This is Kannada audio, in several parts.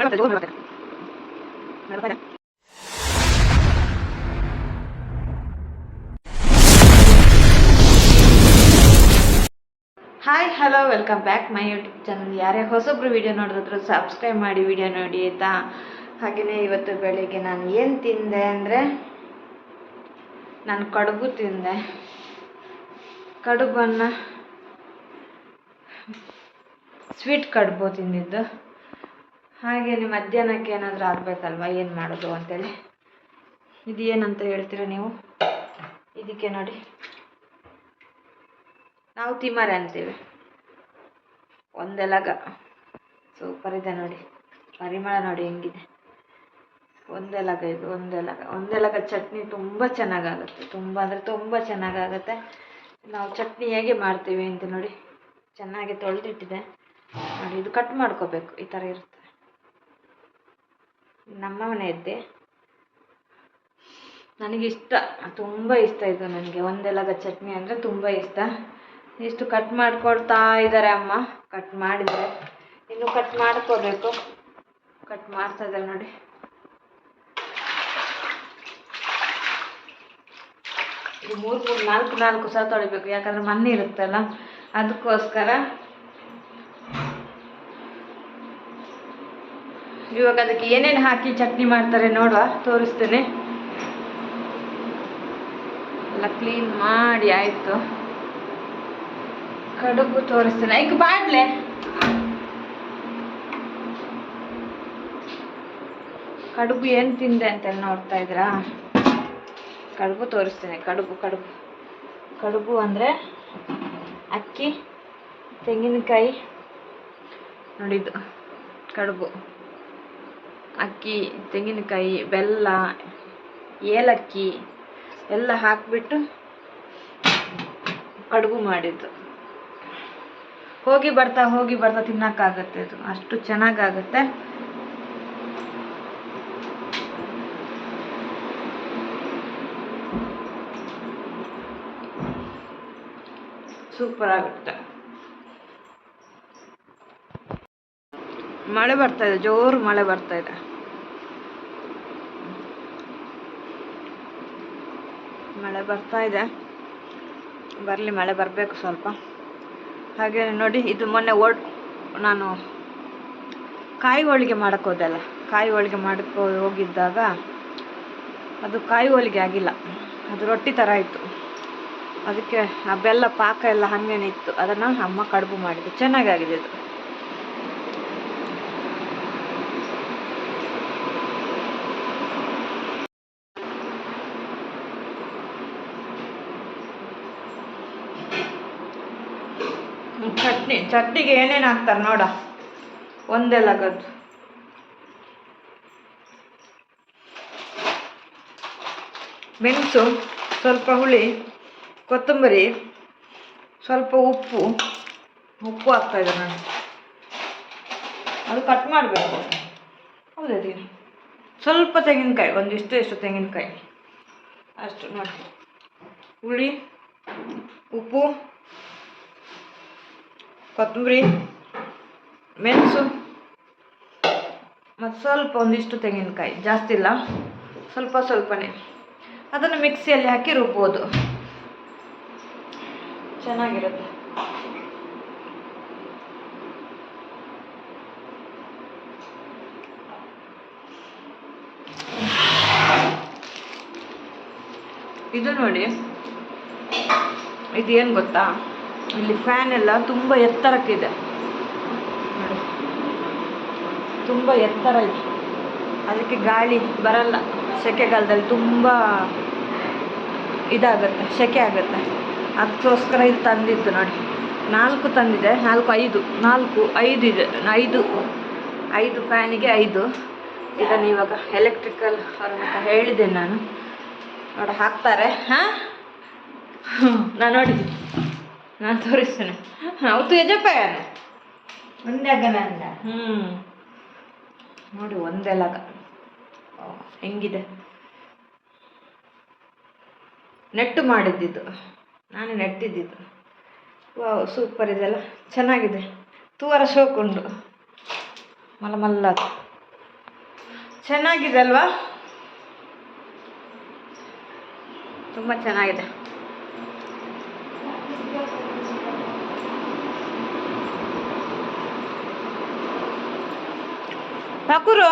Hi hello welcome back my YouTube channel ಯಾರೇ ಹೊಸೊಬ್ರು ವಿಡಿಯೋ ನೋಡಿದ್ರು ಸಬ್ಸ್ಕ್ರೈಬ್ ಮಾಡಿ ವಿಡಿಯೋ ನೋಡಿ ಆಯ್ತಾ? ಹಾಗೆಯೇ ಇವತ್ತು ಬೆಳಿಗ್ಗೆ ನಾನು ಏನು ತಿಂದೆ ಅಂದರೆ ನಾನು ಕಡುಬು ತಿಂದೆ. ಕಡುಬನ್ನು ಸ್ವೀಟ್ ಕಡುಬು ತಿಂದಿದ್ದು. ಹಾಗೆಯೇ ಮಧ್ಯಾಹ್ನಕ್ಕೆ ಏನಾದರೂ ಆಗಬೇಕಲ್ವ? ಏನು ಮಾಡೋದು ಅಂತೇಳಿ. ಇದು ಏನಂತ ಹೇಳ್ತೀರ ನೀವು? ಇದಕ್ಕೆ ನೋಡಿ. ನಾವು ತಿಮರೆ ಅಂತೀವಿ. ಒಂದೆಲಗ. ಸೂಪರ್ ಇದೆ ನೋಡಿ. ಪರಿಮಳ ನೋಡಿ ಹೆಂಗಿದೆ. ಒಂದೆಲಗ ಇದು, ಒಂದೆಲಗ. ಒಂದೆಲಗ ಚಟ್ನಿ ತುಂಬ ಚೆನ್ನಾಗಾಗುತ್ತೆ. ತುಂಬ ಅಂದರೆ ತುಂಬ ಚೆನ್ನಾಗಾಗುತ್ತೆ. ನಾವು ಚಟ್ನಿ ಹೇಗೆ ಮಾಡ್ತೀವಿ ಅಂತ ನೋಡಿ. ಚೆನ್ನಾಗಿ ತೊಳೆದಿಟ್ಟಿದೆ. ನೋಡಿ, ಇದು ಕಟ್ ಮಾಡ್ಕೋಬೇಕು. ಈ ಥರ ಇರುತ್ತೆ. ನಮ್ಮ ಮನೆಯದ್ದೇ ನನಗಿಷ್ಟ, ತುಂಬ ಇಷ್ಟ ಇದು ನನಗೆ. ಒಂದೆಲಗ ಚಟ್ನಿ ಅಂದರೆ ತುಂಬ ಇಷ್ಟ. ಇಷ್ಟು ಕಟ್ ಮಾಡಿಕೊಡ್ತಾ ಇದ್ದಾರೆ ಅಮ್ಮ. ಕಟ್ ಮಾಡಿದರೆ. ಇನ್ನು ಕಟ್ ಮಾಡ್ಕೋಬೇಕು. ಕಟ್ ಮಾಡ್ತಾ ಇದ್ದಾರೆ ನೋಡಿ. ಮೂರು ಮೂರು, ನಾಲ್ಕು ನಾಲ್ಕು ಸಹ ತೊಳಿಬೇಕು. ಯಾಕಂದರೆ ಮಣ್ಣು ಇರುತ್ತಲ್ಲ, ಅದಕ್ಕೋಸ್ಕರ ಇವಾಗ ಅದಕ್ಕೆ ಏನೇನು ಹಾಕಿ ಚಟ್ನಿ ಮಾಡ್ತಾರೆ ನೋಡುವ, ತೋರಿಸ್ತೇನೆ. ಎಲ್ಲ ಕ್ಲೀನ್ ಮಾಡಿ ಆಯಿತು. ಕಡುಬು ತೋರಿಸ್ತೇನೆ. ಈಗ ಬಾಡ್ಲೆ. ಕಡುಬು ಏನು ತಿಂದೆ ಅಂತ ನೋಡ್ತಾ ಇದ್ರಾ ಕಡುಬು ತೋರಿಸ್ತೇನೆ, ಕಡುಬು ಕಡುಬು. ಕಡುಬು ಅಂದರೆ ಅಕ್ಕಿ, ತೆಂಗಿನಕಾಯಿ, ನೋಡಿದ್ದು ಕಡುಬು. ಅಕ್ಕಿ, ತೆಂಗಿನಕಾಯಿ, ಬೆಲ್ಲ, ಏಲಕ್ಕಿ ಎಲ್ಲ ಹಾಕಿಬಿಟ್ಟು ಕಡುಬು ಮಾಡಿದ್ದು. ಹೋಗಿ ಬರ್ತಾ ಹೋಗಿ ಬರ್ತಾ ತಿನ್ನೋಕ್ಕಾಗತ್ತೆ ಅದು. ಅಷ್ಟು ಚೆನ್ನಾಗಾಗತ್ತೆ. ಸೂಪರ್ ಆಗುತ್ತೆ. ಮಳೆ ಬರ್ತಾ ಇದೆ, ಜೋರು ಮಳೆ ಬರ್ತಾ ಇದೆ. ಮಳೆ ಬರ್ತಾ ಇದೆ. ಬರಲಿ, ಮಳೆ ಬರಬೇಕು ಸ್ವಲ್ಪ. ಹಾಗೆ ನೋಡಿ, ಇದು ಮೊನ್ನೆ ಓಡ್, ನಾನು ಕಾಯಿ ಹೋಳಿಗೆ ಮಾಡಕ್ಕೆ ಹೋದಲ್ಲ ಕಾಯಿ ಹೋಳಿಗೆ ಮಾಡಕ್ಕೆ ಹೋಗಿದ್ದಾಗ ಅದು ಕಾಯಿ ಹೋಳಿಗೆ ಆಗಿಲ್ಲ. ಅದು ರೊಟ್ಟಿ ಥರ ಇತ್ತು. ಅದಕ್ಕೆ ಆ ಬೆಲ್ಲ ಪಾಕ ಎಲ್ಲ ಹಾಗೇನೆ ಇತ್ತು. ಅದನ್ನು ಅಮ್ಮ ಕಡುಬು ಮಾಡಿದ್ದು. ಚೆನ್ನಾಗಾಗಿದೆ ಇದು ಹ್ಮ್, ಚಟ್ನಿ ಚಟ್ನಿಗೆ ಏನೇನು ಹಾಕ್ತಾರೆ ನೋಡ. ಒಂದೆಲಗದ್ದು ಮೆಣಸು, ಸ್ವಲ್ಪ ಹುಳಿ, ಕೊತ್ತಂಬರಿ, ಸ್ವಲ್ಪ ಉಪ್ಪು. ಉಪ್ಪು ಹಾಕ್ತಾ ಇದ್ದೆ ನಾನು. ಅದು ಕಟ್ ಮಾಡಬೇಕು. ಹೌದಾ ಸ್ವಲ್ಪ ತೆಂಗಿನಕಾಯಿ ಒಂದಿಷ್ಟು ಎಷ್ಟು ತೆಂಗಿನಕಾಯಿ. ಅಷ್ಟು ನೋಡಿ. ಹುಳಿ, ಉಪ್ಪು. ಕೊತ್ತಂಬರಿ ಮೆಣಸು, ಮತ್ತು ಸ್ವಲ್ಪ ಒಂದಿಷ್ಟು ತೆಂಗಿನಕಾಯಿ, ಜಾಸ್ತಿ ಇಲ್ಲ, ಸ್ವಲ್ಪ ಸ್ವಲ್ಪನೇ. ಅದನ್ನು ಮಿಕ್ಸಿಯಲ್ಲಿ ಹಾಕಿ ರುಬ್ಬೋದು. ಚೆನ್ನಾಗಿರುತ್ತೆ. ಇದು ನೋಡಿ, ಇದೇನು ಗೊತ್ತಾ? ಇಲ್ಲಿ ಫ್ಯಾನ್ ಎಲ್ಲ ತುಂಬ ಎತ್ತರಕ್ಕಿದೆ. ನೋಡಿ ತುಂಬ ಎತ್ತರ ಇದೆ. ಅದಕ್ಕೆ ಗಾಳಿ ಬರಲ್ಲ. ಸೆಕೆಗಾಲದಲ್ಲಿ ತುಂಬ ಇದಾಗುತ್ತೆ, ಸೆಕೆ ಆಗುತ್ತೆ. ಅದಕ್ಕೋಸ್ಕರ ಇದು ತಂದಿತ್ತು ನೋಡಿ. ನಾಲ್ಕು ತಂದಿದೆ, ನಾಲ್ಕು ಐದು ನಾಲ್ಕು, ಐದು ಇದೆ. ಐದು ಐದು ಫ್ಯಾನಿಗೆ ಐದು. ಇದನ್ನು ಇವಾಗ ಎಲೆಕ್ಟ್ರಿಕಲ್ ಅವ್ರ ಅಂತ ಹೇಳಿದೆ ನಾನು. ನೋಡಿ, ಹಾಕ್ತಾರೆ. ಹಾಂ? ನಾನು ನೋಡಿದ್ದೀನಿ. ನಾನು ತೋರಿಸ್ತೇನೆ. ಅವತ್ತು ಯಜಪ್ಪಾಯನ ಒಂದೆಗನಂದ ಹ್ಞೂ ನೋಡಿ ಒಂದೆಲಗ ಓ, ಹೆಂಗಿದೆ? ನೆಟ್ಟು ಮಾಡಿದ್ದಿದ್ದು. ನಾನು ನೆಟ್ಟಿದ್ದಿದ್ದು. ವಾವ್ ಸೂಪರ್ ಇದೆಲ್ಲ. ಚೆನ್ನಾಗಿದೆ. ತೂವರ ಶೋಕುಂಡು ಮಲ್ಲ ಮಲ್ಲ ಚೆನ್ನಾಗಿದೆ ಅಲ್ವಾ? ತುಂಬ ಚೆನ್ನಾಗಿದೆ. ಪಾಕೂರು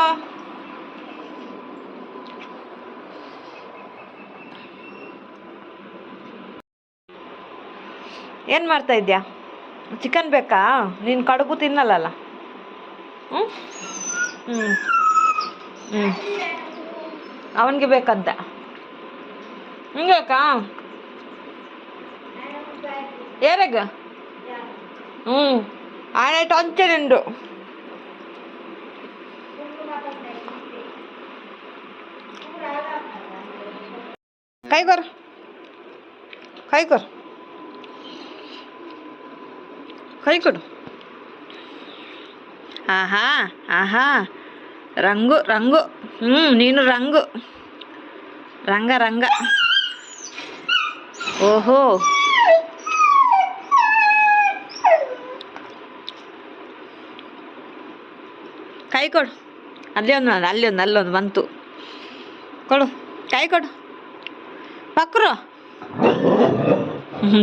ಏನು ಮಾಡ್ತಾ ಇದ್ಯಾ? ಚಿಕನ್ ಬೇಕಾ? ನೀನು ಕಡುಬು ತಿನ್ನಲ್ಲಲ್ಲ? ಹ್ಮ್? ಹ್ಮ್. ಹ್ಞೂ ಅವನಿಗೆ ಬೇಕಂತ. ಹಿಂಗೇಕಾ ಏರಗ? ಹ್ಮ್. ಆಯ್ತು, ಅಂತೆ ನಿಂದು. ಕೈ कर ಕೈ कर ಕೈ ಕೊಡು ಆಹಾ ಆಹಾ. ರಂಗು ರಂಗು. ಹ್ಞೂ ನೀನು ರಂಗು. ರಂಗ ರಂಗ. ಓಹೋ. ಕೈ ಕೊಡು ಅಲ್ಲಿ ಒಂದು ಅಲ್ಲಿ ಒಂದು ಅಲ್ಲೊಂದು, ಬಂತು. ಕೊಡು. ಕೈ ಕೊಡು ಪಕ್ರು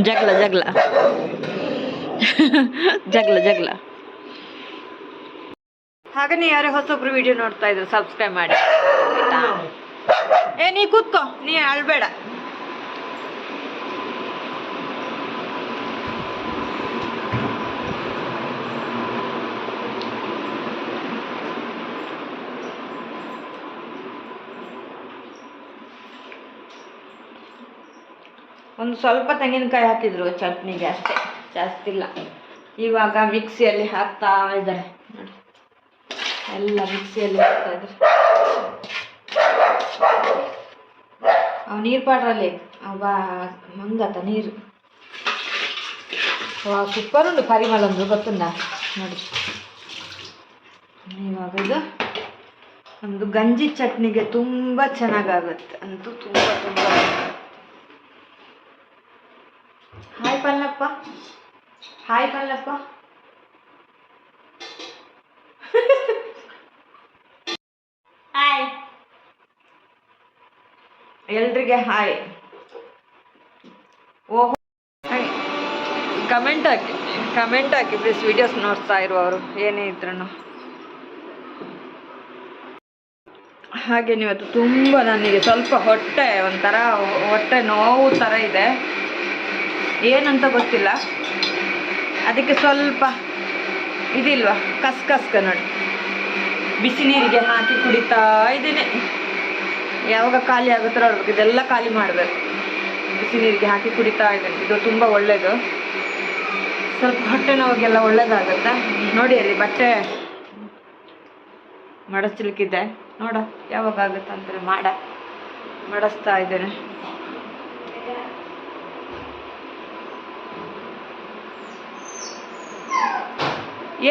ಜಗಳ ಜಗಳ ಜಗಳ ಜಗಳ ಹಾಗನೇ ಯಾರೇ ಹೊಸೊಬ್ರು ವಿಡಿಯೋ ನೋಡ್ತಾ ಇದ್ರು ಸಬ್ಸ್ಕ್ರೈಬ್ ಮಾಡಿ. ಆಯ್ತಾ? ಏ, ನೀ ಕೂತ್ಕೋ. ನೀ ಅಳ್ಬೇಡ. ಒಂದು ಸ್ವಲ್ಪ ತೆಂಗಿನಕಾಯಿ ಹಾಕಿದ್ರು ಚಟ್ನಿಗೆ ಅಷ್ಟೇ, ಜಾಸ್ತಿ ಇಲ್ಲ. ಇವಾಗ ಮಿಕ್ಸಿಯಲ್ಲಿ ಹಾಕ್ತಾ ಇದ್ದಾರೆ. ನೋಡಿ. ಎಲ್ಲ ಮಿಕ್ಸಿಯಲ್ಲಿ ಹಾಕ್ತಾ ಇದ್ದಾರೆ. ಅವ ನೀರು ಪಾಡ್ರಲ್ಲಿ ಅವ ಮಂಗತ ನೀರು. ಸೂಪರ್ ಉಂಟು ಪರಿಮಳ ಒಂದು ಗೊತ್ತುಂಡ ನೋಡಿ. ಇವಾಗ ಇದು ನಮ್ಮದು ಗಂಜಿ ಚಟ್ನಿಗೆ ತುಂಬ ಚೆನ್ನಾಗಾಗುತ್ತೆ. ಅಂತೂ ತುಂಬ ತುಂಬ hi Pallappa hi Pallappa hi ಎಲ್ರಿಗೆ hi ಓಹೋ ಕಮೆಂಟ್ ಹಾಕಿ ಕಮೆಂಟ್ ಹಾಕಿ ಪ್ಲೀಸ್ ವಿಡಿಯೋಸ್ ನೋಡ್ತಾ ಇರುವವರು. ಏನೇ ಇದ್ರು ಹಾಗೆ ಇವತ್ತು ತುಂಬ ನನಗೆ ಸ್ವಲ್ಪ ಹೊಟ್ಟೆ ಒಂಥರ ಹೊಟ್ಟೆ ನೋವು ಥರ ಇದೆ. ಏನಂತ ಗೊತ್ತಿಲ್ಲ. ಅದಕ್ಕೆ ಸ್ವಲ್ಪ ಇದಿಲ್ವ ಕಸ್ ಕಸ್ಕ ನೋಡಿ. ಬಿಸಿ ನೀರಿಗೆ ಹಾಕಿ ಕುಡಿತಾ ಇದ್ದೀನಿ. ಯಾವಾಗ ಖಾಲಿ ಆಗುತ್ತೋ ನೋಡ್ಬೇಕು ಇದೆಲ್ಲ ಖಾಲಿ ಮಾಡಬೇಕು. ಬಿಸಿ ನೀರಿಗೆ ಹಾಕಿ ಕುಡಿತಾ ಇದ್ದೀನಿ. ಇದು ತುಂಬ ಒಳ್ಳೆಯದು ಸ್ವಲ್ಪ ಹೊಟ್ಟೆ ನೋವಿಗೆಲ್ಲ ಒಳ್ಳೇದಾಗುತ್ತೆ. ನೋಡಿ ಅಲ್ಲಿ ಬಟ್ಟೆ ಮಡಸ್ಲಿಕ್ಕಿದೆ ನೋಡ, ಯಾವಾಗ ಆಗುತ್ತೆ ಅಂತಾರೆ ಮಾಡ, ಮಡಸ್ತಾ ಇದ್ದೇನೆ.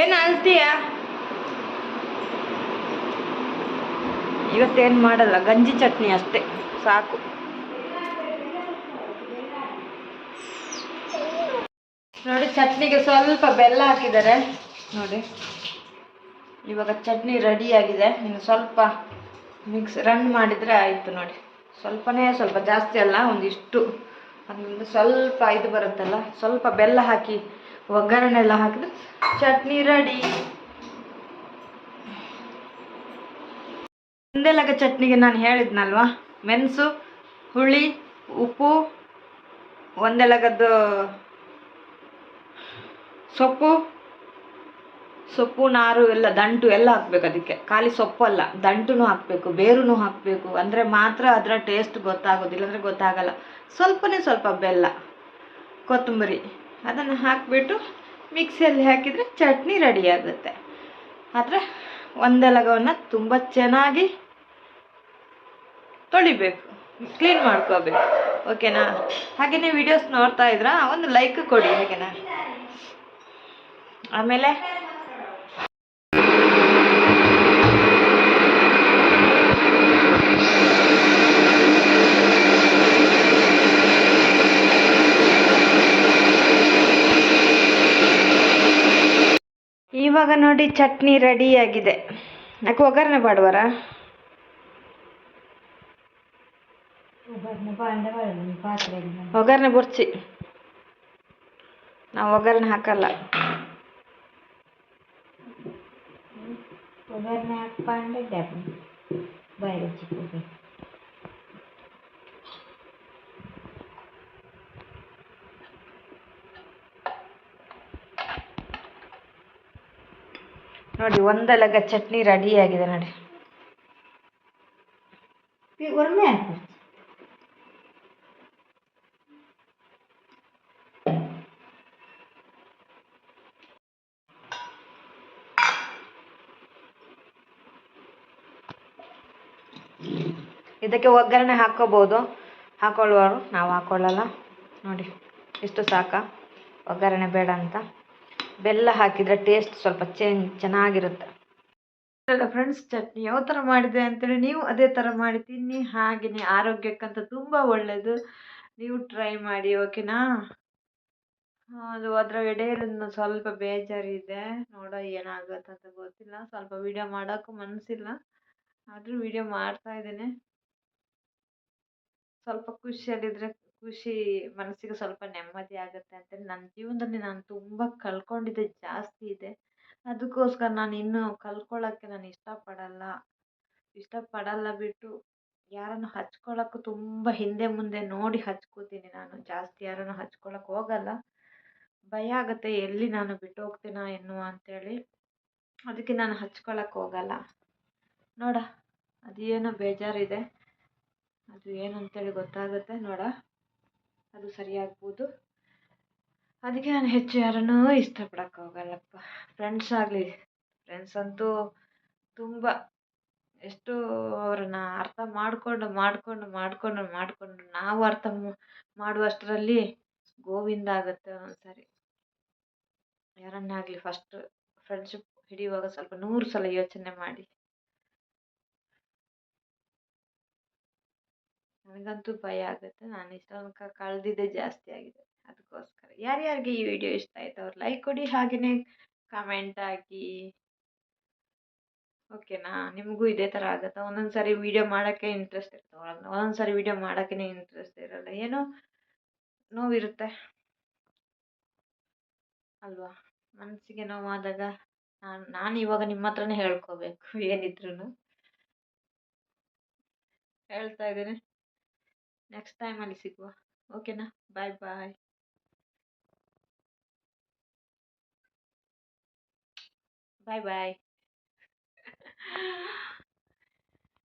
ಏನು ಅಳ್ತೀಯ? ಇವತ್ತೇನು ಮಾಡಲ್ಲ, ಗಂಜಿ ಚಟ್ನಿ ಅಷ್ಟೇ, ಸಾಕು. ನೋಡಿ, ಚಟ್ನಿಗೆ ಸ್ವಲ್ಪ ಬೆಲ್ಲ ಹಾಕಿದ್ದಾರೆ. ನೋಡಿ, ಇವಾಗ ಚಟ್ನಿ ರೆಡಿ ಆಗಿದೆ. ಇನ್ನು ಸ್ವಲ್ಪ ಮಿಕ್ಸ್ ರನ್ ಮಾಡಿದರೆ ಆಯಿತು ನೋಡಿ. ಸ್ವಲ್ಪನೇ ಸ್ವಲ್ಪ ಜಾಸ್ತಿ ಅಲ್ಲ, ಒಂದಿಷ್ಟು. ಅದರಿಂದ ಸ್ವಲ್ಪ ಇದು ಬರುತ್ತಲ್ಲ, ಸ್ವಲ್ಪ ಬೆಲ್ಲ ಹಾಕಿ ಒಗ್ಗರಣೆ ಎಲ್ಲ ಹಾಕಿದ್ರೆ ಚಟ್ನಿ ರೆಡಿ ಒಂದೆಲಗ ಚಟ್ನಿಗೆ ನಾನು ಹೇಳಿದ್ನಲ್ವಾ? ಮೆಣಸು, ಹುಳಿ, ಉಪ್ಪು ಒಂದೆಲಗದ್ದು ಸೊಪ್ಪು ಸೊಪ್ಪು, ನಾರು, ಎಲ್ಲ ದಂಟು ಎಲ್ಲ ಹಾಕ್ಬೇಕು ಅದಕ್ಕೆ. ಖಾಲಿ ಸೊಪ್ಪಲ್ಲ ದಂಟುನು ಹಾಕಬೇಕು ಬೇರೂ ಹಾಕಬೇಕು. ಅಂದರೆ ಮಾತ್ರ ಅದರ ಟೇಸ್ಟ್ ಗೊತ್ತಾಗೋದಿಲ್ಲ, ಅಂದರೆ ಗೊತ್ತಾಗಲ್ಲ. ಸ್ವಲ್ಪನೇ ಸ್ವಲ್ಪ ಬೆಲ್ಲ, ಕೊತ್ತಂಬರಿ. ಅದನ್ನು ಹಾಕಿಬಿಟ್ಟು ಮಿಕ್ಸಿಯಲ್ಲಿ ಹಾಕಿದರೆ ಚಟ್ನಿ ರೆಡಿ ಆಗುತ್ತೆ. ಆದರೆ ಒಂದೆಲಗವನ್ನು ತುಂಬ ಚೆನ್ನಾಗಿ ತೊಳಿಬೇಕು. ಕ್ಲೀನ್ ಮಾಡ್ಕೋಬೇಕು. ಓಕೆನಾ ಹಾಗೆಯೇ ವಿಡಿಯೋಸ್ ನೋಡ್ತಾ ಇದ್ರಾ, ಒಂದು ಲೈಕ್ ಕೊಡಿ ಹಾಗೆನಾ ಆಮೇಲೆ ಇವಾಗ ನೋಡಿ ಚಟ್ನಿ ರೆಡಿಯಾಗಿದೆ ಯಾಕೆ ಒಗ್ಗರಣೆ ಬಾಡುವರ? ಒಗ್ಗರಣೆ ಬುರ್ಚಿ. ನಾವು ಒಗ್ಗರಣೆ ಹಾಕಲ್ಲ. ಒಗ್ಗರಣೆ ಹಾಕಿ ಬಾಂಡೆ ನೋಡಿ ಒಂದಲಗ ಚಟ್ನಿ ರೆಡಿ ಆಗಿದೆ ನೋಡಿ. ಒಮ್ಮೆ ಹಾಕು. ಇದಕ್ಕೆ ಒಗ್ಗರಣೆ ಹಾಕೋಬೋದು. ಹಾಕೊಳ್ಳುವರು ನಾವು ಹಾಕೊಳ್ಳಲ್ಲ. ನೋಡಿ ಇಷ್ಟು ಸಾಕ. ಒಗ್ಗರಣೆ ಬೇಡ ಅಂತ. ಬೆಲ್ಲ ಹಾಕಿದರೆ ಟೇಸ್ಟ್ ಸ್ವಲ್ಪ ಚೇಂಜ್ ಚೆನ್ನಾಗಿರುತ್ತೆ. ಅಲ್ಲ ಫ್ರೆಂಡ್ಸ್ ಚಟ್ನಿ ಯಾವ ಥರ ಮಾಡಿದೆ ಅಂತೇಳಿ ನೀವು ಅದೇ ಥರ ಮಾಡಿ ತಿನ್ನಿ ಹಾಗೆಯೇ ಆರೋಗ್ಯಕ್ಕಂತ ತುಂಬ ಒಳ್ಳೆಯದು ನೀವು ಟ್ರೈ ಮಾಡಿ ಓಕೆನಾ ಅದು ಅದರ ಎಡೆಯಲ್ಲಿ ಸ್ವಲ್ಪ ಬೇಜಾರಿದೆ. ನೋಡೋ ಏನಾಗುತ್ತೆ ಅಂತ ಗೊತ್ತಿಲ್ಲ. ಸ್ವಲ್ಪ ವೀಡಿಯೋ ಮಾಡೋಕ್ಕೂ ಮನಸ್ಸಿಲ್ಲ ಆದರೂ ವೀಡಿಯೋ ಮಾಡ್ತಾ ಇದ್ದೇನೆ. ಸ್ವಲ್ಪ ಖುಷಿಯಲ್ಲಿದ್ದರೆ ಖುಷಿ, ಮನಸ್ಸಿಗೆ ಸ್ವಲ್ಪ ನೆಮ್ಮದಿ ಆಗುತ್ತೆ ಅಂತೇಳಿ ನನ್ನ ಜೀವನದಲ್ಲಿ ನಾನು ತುಂಬ ಕಳ್ಕೊಂಡಿದ್ದೆ ಜಾಸ್ತಿ ಇದೆ. ಅದಕ್ಕೋಸ್ಕರ ನಾನು ಇನ್ನೂ ಕಲ್ತ್ಕೊಳ್ಳೋಕ್ಕೆ ನಾನು ಇಷ್ಟಪಡಲ್ಲ. ಇಷ್ಟಪಡಲ್ಲ ಬಿಟ್ಟು ಯಾರನ್ನು ಹಚ್ಕೊಳ್ಳೋಕ್ಕೂ ತುಂಬ ಹಿಂದೆ ಮುಂದೆ ನೋಡಿ ಹಚ್ಕೋತೀನಿ ನಾನು. ಜಾಸ್ತಿ ಯಾರನ್ನು ಹಚ್ಕೊಳ್ಳೋಕೆ ಹೋಗಲ್ಲ. ಭಯ ಆಗುತ್ತೆ ಎಲ್ಲಿ ನಾನು ಬಿಟ್ಟು ಹೋಗ್ತೀನೋ ಎನ್ನುವ ಅಂತೇಳಿ. ಅದಕ್ಕೆ ನಾನು ಹಚ್ಕೊಳ್ಳೋಕೆ ಹೋಗಲ್ಲ. ನೋಡ, ಅದೇನೋ ಬೇಜಾರಿದೆ. ಅದು ಏನು ಅಂತೇಳಿ ಗೊತ್ತಾಗುತ್ತೆ, ನೋಡ. ಅದು ಸರಿಯಾಗ್ಬೋದು. ಅದಕ್ಕೆ ನಾನು ಹೆಚ್ಚು ಯಾರನ್ನೂ ಇಷ್ಟಪಡಕ್ಕೆ ಹೋಗಲ್ಲಪ್ಪ. ಫ್ರೆಂಡ್ಸ್ ಆಗಲಿ ಫ್ರೆಂಡ್ಸ್ ಅಂತೂ ತುಂಬ ಎಷ್ಟು ಅವ್ರನ್ನ ಅರ್ಥ ಮಾಡಿಕೊಂಡು ಮಾಡಿಕೊಂಡು ಮಾಡಿಕೊಂಡು ಮಾಡಿಕೊಂಡು ನಾವು ಅರ್ಥ ಮಾಡುವಷ್ಟರಲ್ಲಿ ಗೋವಿಂದ ಆಗುತ್ತೆ ಒಂದ್ಸರಿ. ಸಾರಿ ಯಾರನ್ನೇ ಆಗಲಿ ಫಸ್ಟ್ ಫ್ರೆಂಡ್ಶಿಪ್ ಹಿಡಿಯುವಾಗ ಸ್ವಲ್ಪ ನೂರು ಸಲ ಯೋಚನೆ ಮಾಡಿ. ನನಗಂತೂ ಭಯ ಆಗುತ್ತೆ. ನಾನು ಇಷ್ಟೊಂದು ಕಳೆದಿದ್ದೆ ಜಾಸ್ತಿ ಆಗಿದೆ. ಅದಕ್ಕೋಸ್ಕರ ಯಾರ್ಯಾರಿಗೆ ಈ ವಿಡಿಯೋ ಇಷ್ಟ ಆಯಿತು ಅವ್ರು ಲೈಕ್ ಕೊಡಿ ಹಾಗೆಯೇ ಕಮೆಂಟ್ ಹಾಕಿ. ಓಕೆನಾ ನಿಮಗೂ ಇದೇ ಥರ ಆಗುತ್ತೆ. ಒಂದೊಂದು ಸಾರಿ ವೀಡಿಯೋ ಮಾಡೋಕ್ಕೆ ಇಂಟ್ರೆಸ್ಟ್ ಇರ್ತವೆ ಒಂದೊಂದು ಸಾರಿ ವೀಡಿಯೋ ಮಾಡೋಕ್ಕೇ ಇಂಟ್ರೆಸ್ಟ್ ಇರೋಲ್ಲ. ಏನೋ ನೋವಿರುತ್ತೆ. ಅಲ್ವಾ? ಮನಸ್ಸಿಗೆ ನೋವಾದಾಗ ನಾನು ನಾನು ಇವಾಗ ನಿಮ್ಮ ಹತ್ರನೇ ಹೇಳ್ಕೋಬೇಕು. ಏನಿದ್ರು ಹೇಳ್ತಾ ಇದ್ದೀನಿ. ನೆಕ್ಸ್ಟ್ ಟೈಮಲ್ಲಿ ಸಿಗುವ ಓಕೆನಾ ಬಾಯ್ ಬಾಯ್ ಬಾಯ್ ಬಾಯ್